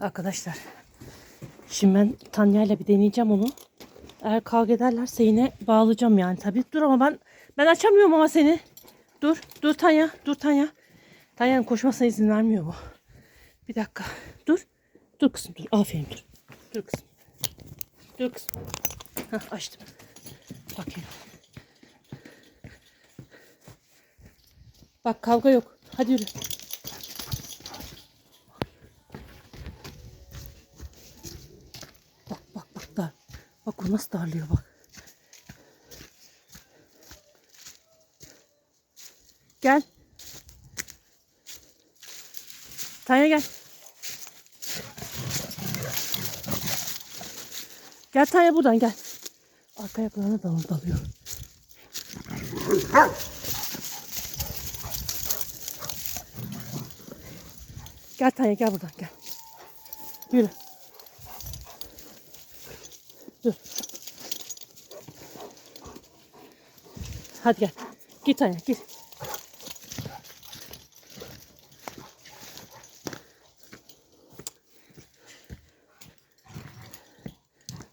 Arkadaşlar. Şimdi ben Tanya'yla bir deneyeceğim onu. Eğer kavga ederlerse yine bağlayacağım yani tabii. Dur ama ben ben açamıyorum ama seni. Dur. Dur Tanya. Dur Tanya. Tanya'nın koşmasına izin vermiyor bu. Bir dakika. Dur. Dur kızım dur. Aferin dur. Dur kızım. Dur kızım. Hah açtım. Bakayım. Bak kavga yok. Hadi yürü. Bak bak bak dar. Bak nasıl darlıyor bak. Gel. Tanya gel. Gel Tanya buradan gel. Arka ayaklarına dal dalıyor. Gel Tanya gel buradan gel. Yürü. Dur. Hadi gel. Git Tanya git.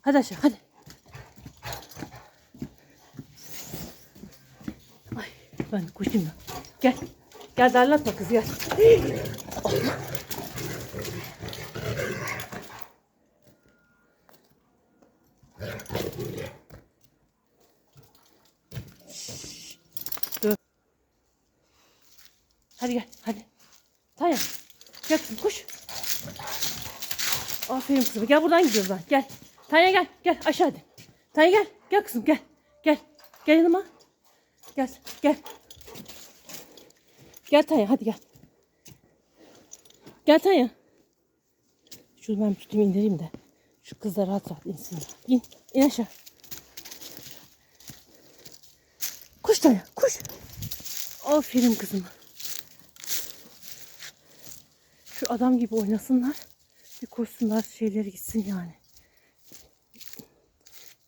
Hadi aşağı hadi. Ay ben koşayım da. Gel. Gel darlatma kız gel. Allah. Hadi gel hadi. Tanya. Gel kızım koş. Aferin kızım. Gel buradan gidiyoruz lan. Gel. Tanya gel. Gel aşağı hadi. Tanya gel. Gel kızım gel. Gel. Gel yanıma. Gel. Gel. Gel Tanya hadi gel. Gel Tanya. Şunu ben tutayım indireyim de. Şu kızlar rahat rahat insin. İn. İn aşağı. Koş Tanya koş. Aferin kızım. Şu adam gibi oynasınlar. Bir koşsunlar şeyleri gitsin yani.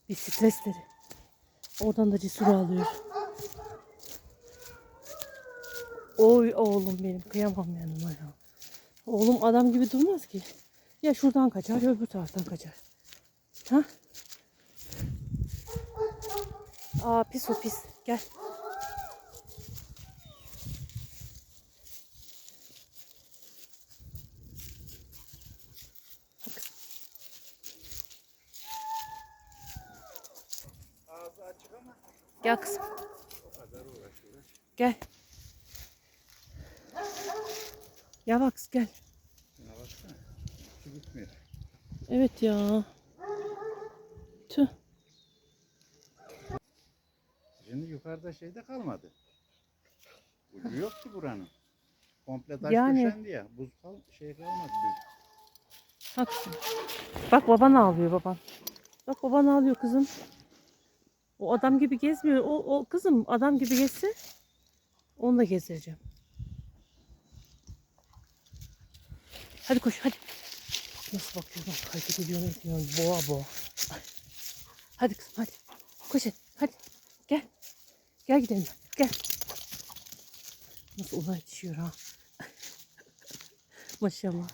Bir stresleri. Oradan da cesur alıyor. Oy oğlum benim kıyamam yanıma ya. Oğlum adam gibi durmaz ki. Ya şuradan kaçar ya öbür taraftan kaçar. Ha? Aa pis o pis. Gel. Gel kızım. Gel. Ya bak gel. Evet ya. Tüh. Şimdi yukarıda şeyde kalmadı. Ucu yok ki buranın. Komple taş Yani. döşendi ya. Buz kal şey kalmadı. Bak. Bak baban ağlıyor baban. Bak baban ağlıyor kızım. O adam gibi gezmiyor. O, o kızım adam gibi gezse onu da gezdireceğim. Hadi koş hadi. Nasıl bakıyor bak hareket ediyor mu etmiyor boğa boğa. Hadi kızım hadi. Koş hadi. Hadi. Gel. Gel gidelim. Gel. Nasıl ona yetişiyor ha. Maşallah.